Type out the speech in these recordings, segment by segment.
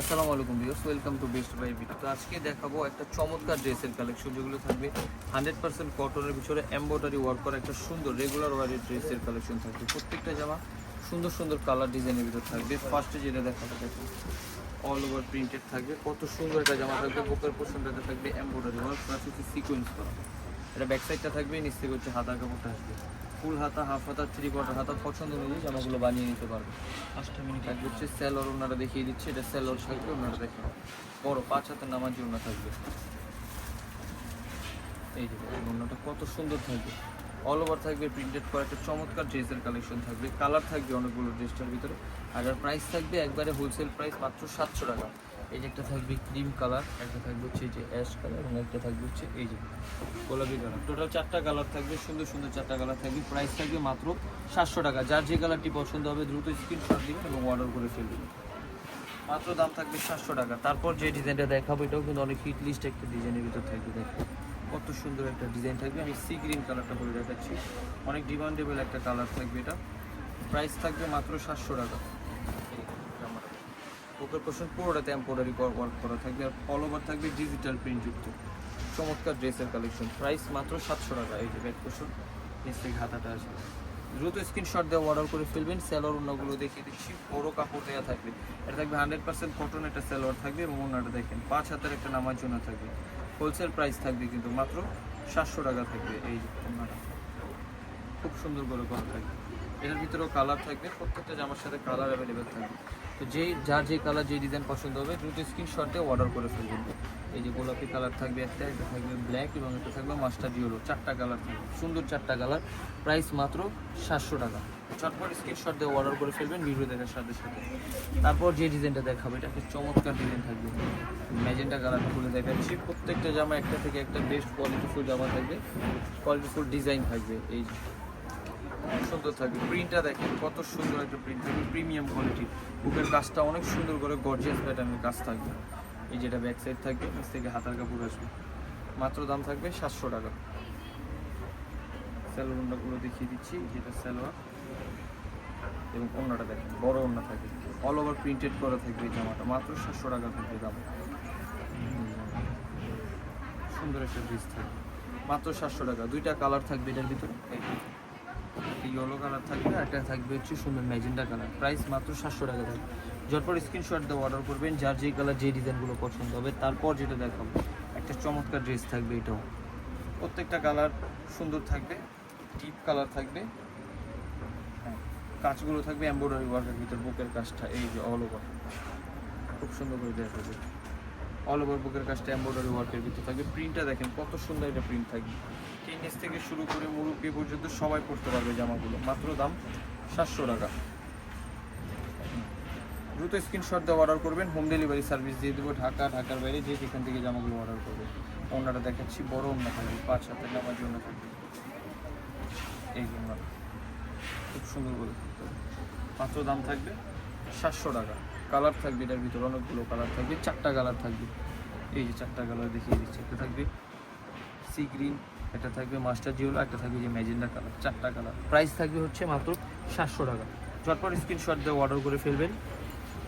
আসসালামু আলাইকুম views welcome to best buy bit তো আজকে দেখাবো একটা চমৎকার ড্রেসের কালেকশন যেগুলো থাকবে। হান্ড্রেড পার্সেন্ট কটনের ভিতরে এমব্রয়ডারি ওয়ার্ক করা একটা সুন্দর রেগুলার ওয়ারের ড্রেসের কালেকশন থাকবে। প্রত্যেকটা জামা সুন্দর সুন্দর কালার ডিজাইনের ভিতর থাকবে। ফার্স্টে যেটা দেখাবো, দেখো অল ওভার প্রিন্টেড থাকবে। কত সুন্দর একটা জামা থাকবে, বুকের পোর্শনটাতে থাকবে এমব্রয়ডারি ওয়ার্ক প্লাস হচ্ছে সিকোয়েন্স করা। এটা ব্যাক সাইডটা থাকবে, নিচ থেকে হচ্ছে হাতা কাপড়টা আসবে। ফুল হাতা হাফ হাতা থ্রি কোয়ার্টার হাতা পছন্দ অনুযায়ী জামাগুলো বানিয়ে নিতে পারবে। পাঁচটা মিনিট। থাকবে হচ্ছে স্যালোর ওনারা দেখিয়ে দিচ্ছে এটা স্যালোর থাকবে ওনারা দেখে বড় পাঁচ হাতের নামার জন্য থাকবে। এই যে ওড়নাটা কত সুন্দর থাকবে। অল ওভার থাকবে প্রিন্টেড করা একটা চমৎকার ড্রেসের কালেকশন থাকবে। কালার থাকবে অনেকগুলো ড্রেসটার ভিতরে। আর প্রাইস থাকবে একবারে হোলসেল প্রাইস মাত্র সাতশো টাকা। এই যে একটা থাকবে ক্রিম কালার একটা থাকবে হচ্ছে এই যে অ্যাশ কালার এবং একটা থাকবে হচ্ছে এই যে গোলাপি কালার টোটাল চারটা কালার থাকবে, সুন্দর সুন্দর চারটা কালার থাকবে। প্রাইস থাকবে মাত্র সাতশো টাকা। যার যে কালারটি পছন্দ হবে দ্রুত স্ক্রিনশট দিবেন এবং অর্ডার করে ফেলবেন মাত্র দাম থাকবে সাতশো টাকা। তারপর যে ডিজাইনটা দেখাবো, এটাও কিন্তু অনেক হিট লিস্ট একটা ডিজাইনের ভিতর থাকবে, দেখো। কত সুন্দর একটা ডিজাইন থাকবে। আমি সি গ্রিন কালারটা করে দেখাচ্ছি। অনেক ডিমান্ডেবল একটা কালার থাকবে এটা। প্রাইস থাকবে মাত্র সাতশো টাকা। বুকের পোর্শন পুরোটাতে এম্পোরারি ওয়ার্ক করা থাকবে। আর অল ওভার থাকবে ডিজিটাল প্রিন্ট যুক্ত। চমৎকার ড্রেসের কালেকশন প্রাইস মাত্র সাতশো টাকা। এই যে ব্যাক পোর্শন নিচ থেকে হাতাটা আসবে দ্রুত স্ক্রিনশট দিয়ে অর্ডার করে ফেলবেন। স্যালোর অন্যগুলো দেখিয়ে দিচ্ছি। বড় কাপড় দেওয়া থাকবে। এটা থাকবে হান্ড্রেড পার্সেন্ট কটন একটা স্যালোয়ার থাকবে এবং ওনাটা দেখেন, পাঁচ হাতের একটা নামার জন্য থাকবে। হোলসেল প্রাইস থাকবে কিন্তু মাত্র সাতশো টাকা থাকবে এই ওনাটা। খুব সুন্দর করে করা থাকবে। এটার ভিতরেও কালার থাকবে। প্রত্যেকটা জামার সাথে কালার অ্যাভেলেবেল থাকবে। তো যেই যার যে কালার যে ডিজাইন পছন্দ হবে, দ্রুত স্ক্রিনশট দিয়ে অর্ডার করে ফেলবেন। এই যে গোলাপি কালার থাকবে একটা একটা থাকবে ব্ল্যাক এবং একটা থাকবে মাস্টার ইয়েলো চারটা কালার থাকবে। সুন্দর চারটা কালার প্রাইস মাত্র সাতশো টাকা। চটপট স্ক্রিনশট দিয়ে অর্ডার করে ফেলবেন ভিডিও দেখার সাথে সাথে। তারপর যে ডিজাইনটা দেখাবো, এটা একটা চমৎকার ডিজাইন থাকবে। ম্যাজেন্টা কালারটা খুলে দেখাচ্ছি। প্রত্যেকটা জামা একটা থেকে একটা বেস্ট কোয়ালিটিফুল জামা থাকবে। কোয়ালিটিফুল ডিজাইন থাকবে। এই যে। সুন্দর থাকবে। প্রিন্টটা দেখেন, কত সুন্দর একটা প্রিন্ট থাকবে। প্রিমিয়াম কোয়ালিটি বুকের কাজটা অনেক সুন্দর করে গর্জিয়াস প্যাটার্নের কাজ থাকবে। এই যেটা ব্যাক সাইড থাকবে নিচ থেকে হাতার কাপড় আসবে। মাত্র দাম থাকবে সাতশো টাকা। স্যালোয়ারগুলো দেখিয়ে দিচ্ছি যেটা স্যালোয়ার এবং অন্যটা দেখেন, বড় অন্য থাকবে। অল ওভার প্রিন্টেড করা থাকবে এই জামাটা। মাত্র সাতশো টাকা থাকবে দাম। সুন্দর একটা ড্রেস থাকবে। মাত্র সাতশো টাকা। দুইটা কালার থাকবে এটার ভিতরে। একটা ইয়েলো কালার থাকবে আর একটা থাকবে হচ্ছে সুন্দর ম্যাজেন্ডা কালার প্রাইস মাত্র সাতশো টাকা থাকবে। যতপর স্ক্রিনশট দিয়ে অর্ডার করবেন। যার যে কালার যে ডিজাইনগুলো পছন্দ হবে তারপর যেটা দেখাবো। একটা চমৎকার ড্রেস থাকবে এটাও। প্রত্যেকটা কালার সুন্দর থাকবে ডিপ কালার থাকবে। হ্যাঁ, কাজগুলো থাকবে এমব্রয়ডারি ওয়ার্কের ভিতর বুকের কাজটা এই যে অল ওভার খুব সুন্দর করে দেওয়া থাকবে অল ওভার বুকের কাজটা এমব্রয়ডারি ওয়ার্কের ভিতর থাকবে। প্রিন্টটা দেখেন কত সুন্দর এটা প্রিন্ট থাকবে। টিনেজ থেকে শুরু করে মুরব্বী পর্যন্ত সবাই পড়তে পারবে জামাগুলো। মাত্র দাম সাতশো টাকা। দ্রুত স্ক্রিনশট দিয়ে অর্ডার করবেন হোম ডেলিভারি সার্ভিস দিয়ে দেবো, ঢাকা, ঢাকার বাইরে যে যেখান থেকে জামাগুলো অর্ডার করবে। ওনারা দেখাচ্ছি, বড় অন্য থাকবে, পাঁচ হাতের নামার জন্য থাকবে। এই জন্য। খুব সুন্দর করে মাত্র দাম থাকবে সাতশো টাকা। কালার থাকবে এটার ভিতরে, অনেকগুলো কালার থাকবে, চারটা কালার থাকবে। এই যে চারটা কালার দেখিয়ে দিচ্ছি, একটা থাকবে সি গ্রিন একটা থাকবে মাস্টার জিওলো একটা থাকবে যে ম্যাজেন্ডা কালার চারটা কালার প্রাইস থাকবে হচ্ছে মাত্র সাতশো টাকা। ঝটপট স্ক্রিনশট দিয়ে অর্ডার করে ফেলবেন।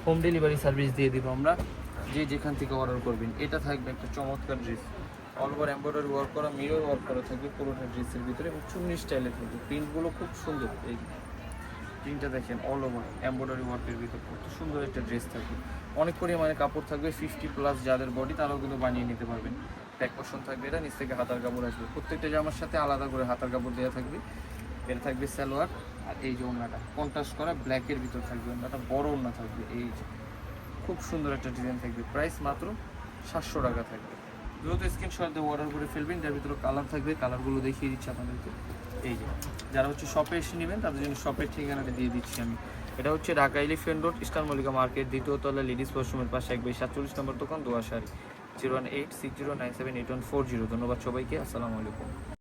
হোম ডেলিভারি সার্ভিস দিয়ে দিব আমরা। যে যেখান থেকে অর্ডার করবেন। এটা থাকবে একটা চমৎকার dress all over embroidery work করা মিরর ওয়ার্ক করা থাকবে পুরোটা ড্রেসের ভিতরে এবং চুন্নি স্টাইলে থাকবে। প্রিন্টগুলো খুব সুন্দর। এই প্রিন্টটা দেখেন অল ওভার এম্ব্রয়ডারি ওয়ার্কের ভিতর কত সুন্দর একটা ড্রেস থাকবে। অনেক পরিমাণে কাপড় থাকবে ফিফটি প্লাস যাদের বডি তারাও কিন্তু বানিয়ে নিতে পারবেন। ব্যাক পোর্শন থাকবে এটা, নিচ থেকে হাতার কাপড় আসবে। প্রত্যেকটা জামার সাথে আলাদা করে হাতার কাপড় দেওয়া থাকবে। এটা থাকবে সালোয়ার আর এই যে ওড়নাটা কন্ট্রাস্ট করা ব্ল্যাকের ভিতর থাকবে ওড়নাটা বড় ওড়না থাকবে এই যে। খুব সুন্দর একটা ডিজাইন থাকবে। প্রাইস মাত্র সাতশো টাকা থাকবে। দ্রুত স্ক্রিনশট দিয়ে অর্ডার করে ফেলবেন, যার ভিতরে কালার থাকবে কালারগুলো দেখিয়ে দিচ্ছি আপনাদেরকে। এই যে, যারা হচ্ছে শপে এসে নেবেন, তাদের জন্য শপের ঠিকানাটা দিয়ে দিচ্ছি আমি। এটা হচ্ছে Dhaka elephant road Easter Mallika market দ্বিতীয় তলা লেডিস ওয়াশরুমের পাশে, এক বাই সাতচল্লিশ নম্বর দোকান দোয়াশারি zero one eight six zero nine seven eight one four zero ধন্যবাদ সবাইকে, আসসালামু আলাইকুম।